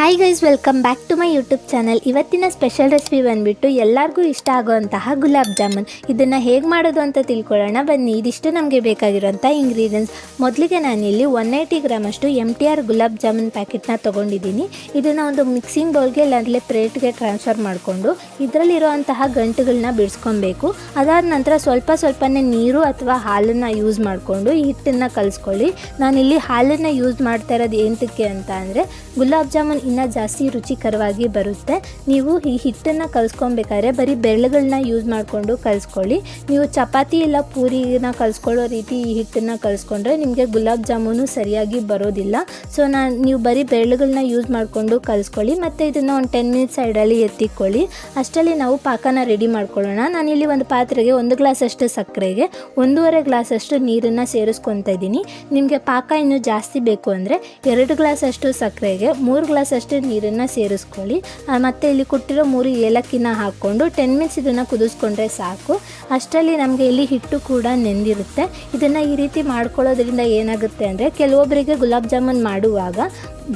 Hi guys welcome back to my YouTube channel ಇವತ್ತಿನ special recipe ಬಂದುಬಿಟ್ಟು ಎಲ್ಲರಿಗೂ ಇಷ್ಟ ಆಗುವಂತಹ ಗುಲಾಬ್ ಜಾಮೂನ್. ಇದನ್ನು ಹೇಗೆ ಮಾಡೋದು ಅಂತ ತಿಳ್ಕೊಳ್ಳೋಣ. ಬನ್ನಿ, ಇದಿಷ್ಟು ನಮಗೆ ಬೇಕಾಗಿರುವಂಥ ಇಂಗ್ರೀಡಿಯೆಂಟ್ಸ್ ಮೊದಲಿಗೆ ನಾನಿಲ್ಲಿ one eighty ಗ್ರಾಮಷ್ಟು M T R gulab jamun ಪ್ಯಾಕೆಟ್ನ ತೊಗೊಂಡಿದ್ದೀನಿ. ಇದನ್ನು ಒಂದು ಮಿಕ್ಸಿಂಗ್ ಬೌಲ್ಗೆ ಇಲ್ಲಾಂದರೆ ಪ್ಲೇಟ್ಗೆ ಟ್ರಾನ್ಸ್ಫರ್ ಮಾಡಿಕೊಂಡು ಇದರಲ್ಲಿರುವಂತಹ ಗಂಟುಗಳನ್ನ ಬಿಡಿಸ್ಕೊಬೇಕು. ಅದಾದ ನಂತರ ಸ್ವಲ್ಪ ಸ್ವಲ್ಪನೇ ನೀರು ಅಥವಾ ಹಾಲನ್ನು ಯೂಸ್ ಮಾಡಿಕೊಂಡು ಹಿಟ್ಟನ್ನು ಕಲಿಸ್ಕೊಳ್ಳಿ. ನಾನಿಲ್ಲಿ ಹಾಲನ್ನು ಯೂಸ್ ಮಾಡ್ತಾ ಇರೋದು ಏನಕ್ಕೆ ಅಂತ ಅಂದರೆ, ಗುಲಾಬ್ ಜಾಮೂನ್ ಇನ್ನೂ ಜಾಸ್ತಿ ರುಚಿಕರವಾಗಿ ಬರುತ್ತೆ. ನೀವು ಈ ಹಿಟ್ಟನ್ನು ಕಲಿಸ್ಕೊಬೇಕಾದ್ರೆ ಬರೀ ಬೆರಳುಗಳನ್ನ ಯೂಸ್ ಮಾಡಿಕೊಂಡು ಕಲಿಸ್ಕೊಳ್ಳಿ. ನೀವು ಚಪಾತಿ ಇಲ್ಲ ಪೂರಿನ ಕಲಿಸ್ಕೊಳ್ಳೋ ರೀತಿ ಈ ಹಿಟ್ಟನ್ನು ಕಲಿಸ್ಕೊಂಡ್ರೆ ನಿಮಗೆ ಗುಲಾಬ್ ಜಾಮೂನು ಸರಿಯಾಗಿ ಬರೋದಿಲ್ಲ. ಸೊ ನಾನು ನೀವು ಬರೀ ಬೆರಳುಗಳನ್ನ ಯೂಸ್ ಮಾಡಿಕೊಂಡು ಕಲಿಸ್ಕೊಳ್ಳಿ ಮತ್ತು ಇದನ್ನು ಒಂದು ಟೆನ್ ಮಿನಿಟ್ಸ್ ಸೈಡಲ್ಲಿ ಎತ್ತಿಕೊಳ್ಳಿ. ಅಷ್ಟರಲ್ಲಿ ನಾವು ಪಾಕನ ರೆಡಿ ಮಾಡ್ಕೊಳ್ಳೋಣ. ನಾನಿಲ್ಲಿ ಒಂದು ಪಾತ್ರೆಗೆ ಒಂದು ಗ್ಲಾಸಷ್ಟು ಸಕ್ಕರೆಗೆ, ಒಂದೂವರೆ ಗ್ಲಾಸಷ್ಟು ನೀರನ್ನು ಸೇರಿಸ್ಕೊತಾ ಇದ್ದೀನಿ. ನಿಮಗೆ ಪಾಕ ಇನ್ನೂ ಜಾಸ್ತಿ ಬೇಕು ಅಂದರೆ ಎರಡು ಗ್ಲಾಸಷ್ಟು ಸಕ್ಕರೆಗೆ, ಮೂರು ಗ್ಲಾಸಷ್ಟು ನೀರನ್ನು ಸೇರಿಸ್ಕೊಳ್ಳಿ. ಮತ್ತು ಮತ್ತೆ ಇಲ್ಲಿ ಕೊಟ್ಟಿರೋ ಮೂರು ಏಲಕ್ಕಿನ ಹಾಕ್ಕೊಂಡು ಟೆನ್ ಮಿನ್ಸ್ ಇದನ್ನು ಕುದಿಸ್ಕೊಂಡ್ರೆ ಸಾಕು. ಅಷ್ಟರಲ್ಲಿ ನಮಗೆ ಇಲ್ಲಿ ಹಿಟ್ಟು ಕೂಡ ನೆಂದಿರುತ್ತೆ. ಇದನ್ನು ಈ ರೀತಿ ಮಾಡ್ಕೊಳ್ಳೋದ್ರಿಂದ ಏನಾಗುತ್ತೆ ಅಂದರೆ ಕೆಲವೊಬ್ಬರಿಗೆ ಗುಲಾಬ್ ಜಾಮೂನ್ ಮಾಡುವಾಗ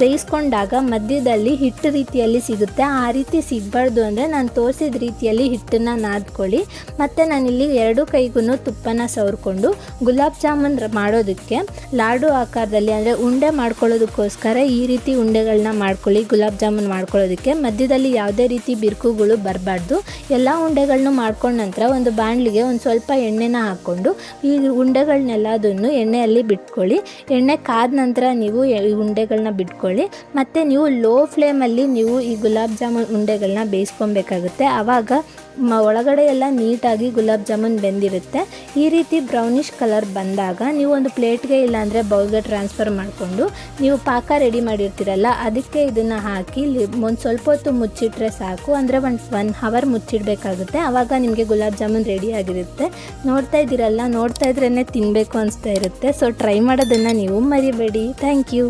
ಬೇಯಿಸ್ಕೊಂಡಾಗ ಮಧ್ಯದಲ್ಲಿ ಹಿಟ್ಟು ರೀತಿಯಲ್ಲಿ ಸಿಗುತ್ತೆ. ಆ ರೀತಿ ಸಿಗಬಾರ್ದು ಅಂದರೆ ನಾನು ತೋರಿಸಿದ ರೀತಿಯಲ್ಲಿ ಹಿಟ್ಟನ್ನು ನಾದ್ಕೊಳ್ಳಿ. ಮತ್ತು ನಾನಿಲ್ಲಿ ಎರಡು ಕೈಗೂ ತುಪ್ಪನ ಸವರ್ಕೊಂಡು ಗುಲಾಬ್ ಜಾಮೂನ್ ಮಾಡೋದಕ್ಕೆ ಲಾಡು ಆಕಾರದಲ್ಲಿ ಅಂದರೆ ಉಂಡೆ ಮಾಡ್ಕೊಳ್ಳೋದಕ್ಕೋಸ್ಕರ ಈ ರೀತಿ ಉಂಡೆಗಳನ್ನ ಮಾಡ್ಕೊಳ್ಳಿ, ಗುಲಾಬ್ ಜಾಮೂನ್ ಮಾಡ್ಕೊಳ್ಳೋದಕ್ಕೆ. ಮಧ್ಯದಲ್ಲಿ ಯಾವುದೇ ರೀತಿ ಬಿರುಕುಗಳು ಬರಬಾರ್ದು. ಎಲ್ಲ ಉಂಡೆಗಳನ್ನು ಮಾಡ್ಕೊಂಡ ನಂತರ ಒಂದು ಬಾಣಲಿಗೆ ಒಂದು ಸ್ವಲ್ಪ ಎಣ್ಣೆನ ಹಾಕ್ಕೊಂಡು ಈ ಉಂಡೆಗಳನ್ನೆಲ್ಲದನ್ನು ಎಣ್ಣೆಯಲ್ಲಿ ಬಿಟ್ಕೊಳ್ಳಿ. ಎಣ್ಣೆ ಕಾದ ನಂತರ ನೀವು ಈ ಉಂಡೆಗಳನ್ನ ಬಿಟ್ಕೊಳ್ಳಿ ಮತ್ತು ನೀವು ಲೋ ಫ್ಲೇಮಲ್ಲಿ ನೀವು ಈ ಗುಲಾಬ್ ಜಾಮೂನ್ ಉಂಡೆಗಳನ್ನ ಬೇಯಿಸ್ಕೊಬೇಕಾಗುತ್ತೆ. ಆವಾಗ ಒಳಗಡೆ ಎಲ್ಲ ನೀಟಾಗಿ ಗುಲಾಬ್ ಜಾಮೂನ್ ಬೆಂದಿರುತ್ತೆ. ಈ ರೀತಿ ಬ್ರೌನಿಷ್ ಕಲರ್ ಬಂದಾಗ ನೀವು ಒಂದು ಪ್ಲೇಟ್ಗೆ ಇಲ್ಲಾಂದರೆ ಬೌಲ್ಗೆ ಟ್ರಾನ್ಸ್ಫರ್ ಮಾಡಿಕೊಂಡು ನೀವು ಪಾಕ ರೆಡಿ ಮಾಡಿರ್ತೀರಲ್ಲ, ಅದಕ್ಕೆ ಇದನ್ನು ಹಾಕಿ ಒಂದು ಸ್ವಲ್ಪ ಹೊತ್ತು ಮುಚ್ಚಿಟ್ರೆ ಸಾಕು. ಅಂದರೆ ಒಂದು ಒನ್ ಹವರ್ ಮುಚ್ಚಿಡಬೇಕಾಗುತ್ತೆ. ಆವಾಗ ನಿಮಗೆ ಗುಲಾಬ್ ಜಾಮೂನ್ ರೆಡಿ ಆಗಿರುತ್ತೆ. ನೋಡ್ತಾ ಇದ್ದೀರಲ್ಲ, ನೋಡ್ತಾ ಇದ್ರೇ ತಿನ್ನಬೇಕು ಅನಿಸ್ತಾ ಇರುತ್ತೆ. ಸೊ ಟ್ರೈ ಮಾಡೋದನ್ನು ನೀವು ಮರಿಬೇಡಿ. Thank you